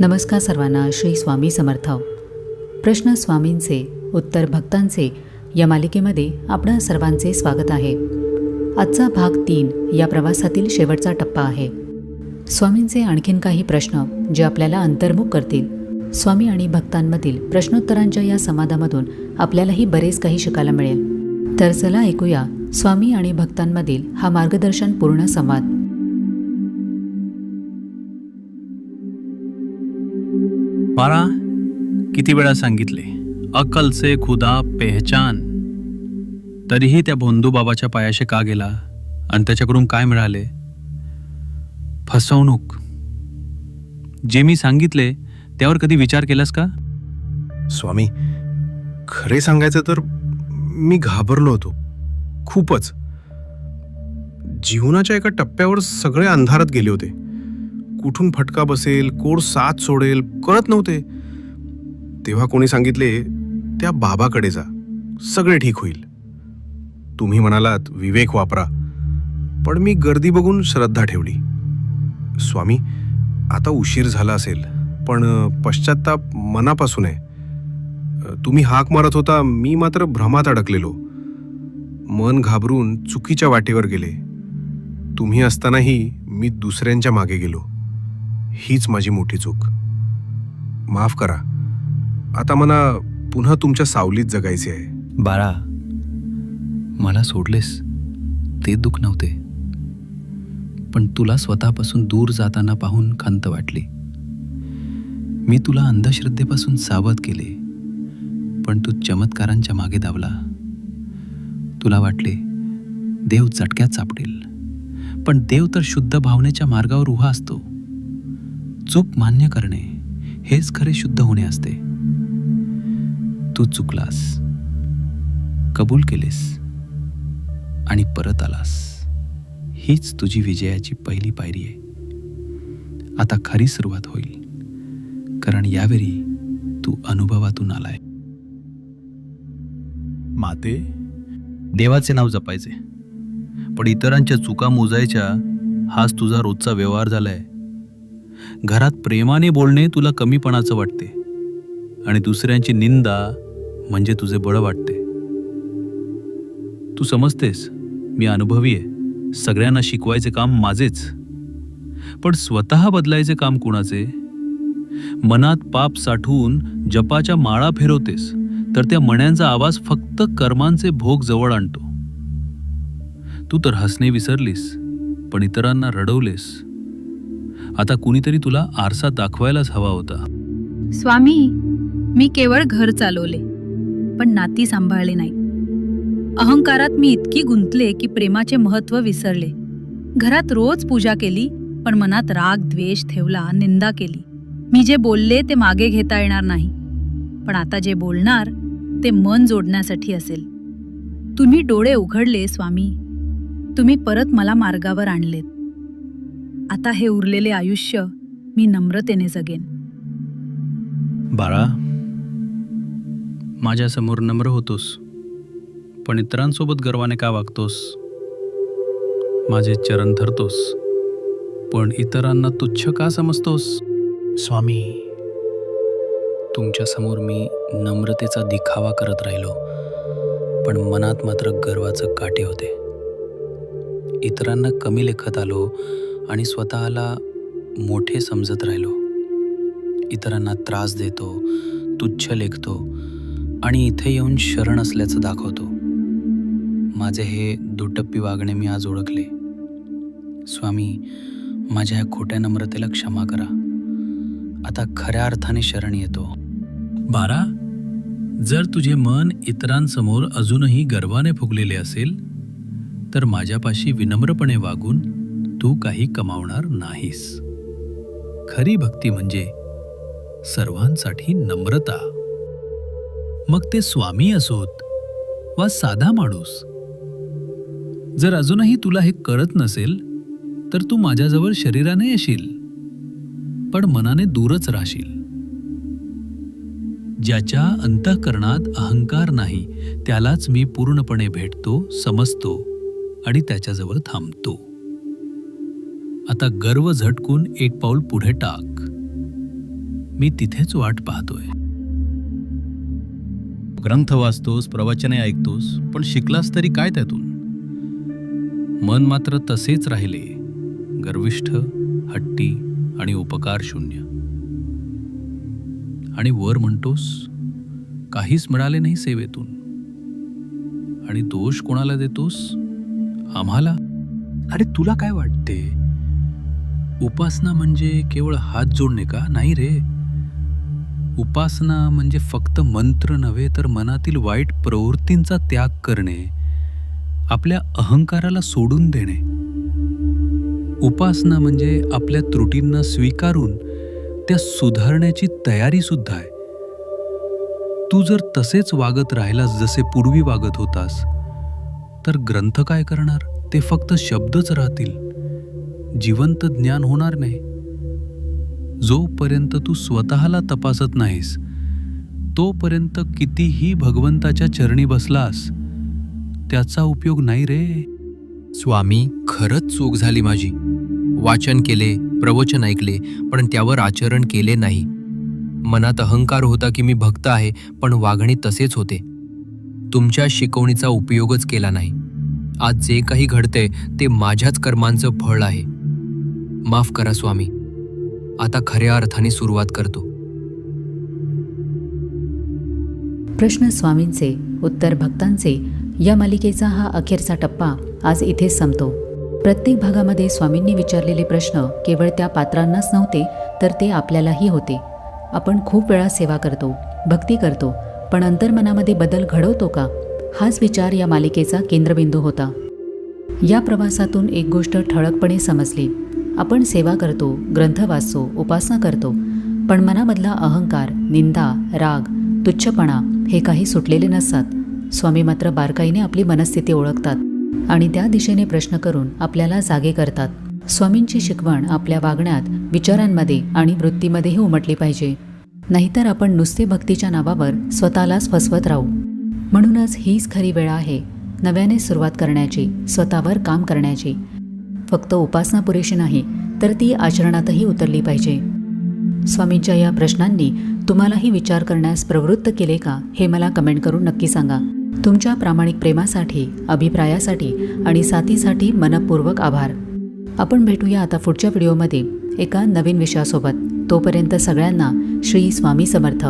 नमस्कार सर्वांना श्री स्वामी समर्थ. प्रश्न स्वामींचे उत्तर भक्तांचे या मालिकेमध्ये आपणा सर्वांचे स्वागत आहे. आजचा भाग तीन या प्रवासातील शेवटचा टप्पा आहे. स्वामींचे आणखीन काही प्रश्न जे आपल्याला अंतर्मुख करतील. स्वामी आणि भक्तांमधील प्रश्नोत्तरांच्या या संवादामधून आपल्यालाही बरेच काही शिकायला मिळेल. तर चला ऐकूया स्वामी आणि भक्तांमधील हा मार्गदर्शन पूर्ण संवाद. बाळा किती वेळा सांगितले अकलचे खुदा पेहचान. तरीही त्या भोंदू बाबाच्या पायाशी का गेला आणि त्याच्याकडून काय मिळाले? फसवणूक. जे मी सांगितले त्यावर कधी विचार केलास का? स्वामी खरे सांगायचं तर मी घाबरलो होतो. खूपच. जीवनाच्या एका टप्प्यावर सगळे अंधारात गेले होते. कुठून फटका बसेल कोण साथ सोडेल कळत नव्हते. तेव्हा कोणी सांगितले त्या बाबाकडे जा सगळे ठीक होईल. तुम्ही म्हणालात विवेक वापरा. पण मी गर्दी बघून श्रद्धा ठेवली. स्वामी आता उशीर झाला असेल पण पश्चाताप मनापासून आहे तुम्ही हाक मारत होता मी मात्र भ्रमात अडकलेलो. मन घाबरून चुकीच्या वाटेवर गेले. तुम्ही असतानाही मी दुसऱ्यांच्या मागे गेलो. हीच माझी मोठी चूक. माफ करा. आता मला पुन्हा तुमच्या सावलीत जगायचे आहे. बाळा मला सोडलेस ते दुःख नव्हते. पण तुला स्वतःपासून दूर जाताना पाहून खंत वाटली. मी तुला अंधश्रद्धेपासून सावध केले पण तू चमत्कारांच्या मागे धावला. तुला वाटले देव चटक्यात सापडेल. पण देव तर शुद्ध भावनेच्या मार्गावर उभा असतो. चूक मान्य करणे हेच खरे शुद्ध होणे असते. तू चुकलास कबूल केलेस आणि परत आलास. हीच तुझी विजयाची पहिली पायरी आहे. आता खरी सुरुवात होईल कारण यावेळी तू अनुभवातून आलाय. माते? देवाचे नाव जपायचे. पण इतरांच्या चुका मोजायच्या हाच तुझा रोजचा व्यवहार झालाय. घरात प्रेमाने बोलणे तुला कमीपणाचं वाटते. आणि दुसऱ्यांची निंदा म्हणजे तुझे बळ वाटते. तू समजतेस मी अनुभवी आहे. सगळ्यांना शिकवायचे काम माझेच. पण स्वतः बदलायचे काम कुणाचे? मनात पाप साठवून जपाच्या माळा फिरवतेस तर त्या मण्यांचा आवाज फक्त कर्मांचे भोग जवळ आणतो. तू तर हसणे विसरलीस पण इतरांना रडवलेस. आता कुणीतरी तुला आरसा दाखवायलाच हवा होता. स्वामी मी केवळ घर चालवले पण नाती सांभाळले नाही. अहंकारात मी इतकी गुंतले की प्रेमाचे महत्त्व विसरले. घरात रोज पूजा केली पण मनात राग द्वेष ठेवला निंदा केली. मी जे बोलले ते मागे घेता येणार नाही. पण आता जे बोलणार ते मन जोडण्यासाठी असेल. तुम्ही डोळे उघडले स्वामी. तुम्ही परत मला मार्गावर आणलेत. आता हे उरलेले आयुष्य मी नम्रतेने जगेन. बाळा माझ्यासमोर नम्र होतोस पण इतरांसोबत गर्वाने का वागतोस? माझे चरण धरतोस पण इतरांना तुच्छ का समजतोस? स्वामी तुमच्यासमोर मी नम्रतेचा दिखावा करत राहिलो पण मनात मात्र गर्वाचं काटे होते. इतरांना कमी लेखत आलो आणि स्वतःला मोठे समजत राहिलो. इतरांना त्रास देतो तुच्छ लेखतो आणि इथे येऊन शरण असल्याचं दाखवतो. माझे हे दुटप्पी वागणे मी आज ओळखले. स्वामी माझ्या ह्या खोट्या नम्रतेला क्षमा करा. आता खऱ्या अर्थाने शरण येतो. बारा जर तुझे मन इतरांसमोर अजूनही गर्वाने फुगलेले असेल तर माझ्यापाशी विनम्रपणे वागून तू काही कमावणार नाहीस. खरी भक्ती म्हणजे सर्वांसाठी नम्रता. मग ते स्वामी असोत वा साधा माणूस. जर अजूनही तुला हे कळत नसेल तर तू माझ्याजवळ शरीराने येशील पण मनाने दूरच राहशील. ज्याच्या अंतःकरणात अहंकार नाही त्यालाच मी पूर्णपणे भेटतो समजतो आणि त्याच्याजवळ थांबतो. आता गर्व झटकून एक पाऊल पुढे टाक. मी तिथेच वाट पाहतोय. ग्रंथ वाचतोस प्रवचने ऐकतोस पण शिकलास तरी काय त्यातून? मन मात्र तसेच राहिले. गर्विष्ठ हट्टी आणि उपकार शून्य. आणि वर म्हणतोस काहीच मिळाले नाही सेवेतून. आणि दोष कोणाला देतोस? आम्हाला? अरे तुला काय वाटते? उपासना म्हणजे केवळ हात जोडणे का? नाही रे. उपासना म्हणजे फक्त मंत्र नव्हे तर मनातील वाईट प्रवृत्तींचा त्याग करणे आपल्या अहंकाराला सोडून देणे. उपासना म्हणजे आपल्या त्रुटींना स्वीकारून त्या सुधारण्याची तयारी सुद्धा आहे. तू जर तसेच वागत राहिलास जसे पूर्वी वागत होतास तर ग्रंथ काय करणार? ते फक्त शब्दच राहतील. जिवंत ज्ञान होणार नाही. जोपर्यंत तू स्वतःला तपासत नाहीस तोपर्यंत कितीही भगवंताच्या चरणी बसलास त्याचा उपयोग नाही रे. स्वामी खरंच चूक झाली माझी. वाचन केले प्रवचन ऐकले पण त्यावर आचरण केले नाही. मनात अहंकार होता की मी भक्त आहे पण वागणे तसेच होते. तुमच्या शिकवणीचा उपयोगच केला नाही. आज जे काही घडते ते माझ्याच कर्मांचं फळ आहे. माफ करा स्वामी. आता खऱ्या अर्थाने सुरुवात करतो. प्रश्न स्वामींचे उत्तर भक्तांचे या मालिकेचा हा अखेरचा टप्पा आज इथेच संपतो. प्रत्येक भागामध्ये स्वामींनी विचारलेले प्रश्न केवळ त्या पात्रांनाच नव्हते तर ते आपल्यालाही होते. आपण खूप वेळा सेवा करतो भक्ती करतो पण अंतर्मनामध्ये बदल घडवतो का? हाच विचार या मालिकेचा केंद्रबिंदू होता. या प्रवासातून एक गोष्ट ठळकपणे समजली. आपण सेवा करतो ग्रंथ वाचतो उपासना करतो पण मनामधला अहंकार निंदा राग तुच्छपणा हे काही सुटलेले नसतात. स्वामी मात्र बारकाईने आपली मनस्थिती ओळखतात आणि त्या दिशेने प्रश्न करून आपल्याला जागे करतात. स्वामींची शिकवण आपल्या वागण्यात विचारांमध्ये आणि वृत्तीमध्येही उमटली पाहिजे. नाहीतर आपण नुसते भक्तीच्या नावावर स्वतःलाच फसवत राहू. म्हणूनच हीच खरी वेळ आहे नव्याने सुरुवात करण्याची स्वतःवर काम करण्याची. फक्त उपासना पुरेशी नाही तर ती आचरणातही उतरली पाहिजे. स्वामींच्या या प्रश्नांनी तुम्हालाही विचार करण्यास प्रवृत्त केले का हे मला कमेंट करून नक्की सांगा. तुमच्या प्रामाणिक प्रेमासाठी अभिप्रायासाठी आणि साथीसाठी मनपूर्वक आभार. आपण भेटूया आता पुढच्या व्हिडिओमध्ये एका नवीन विषयासोबत. तोपर्यंत सगळ्यांना श्री स्वामी समर्थ.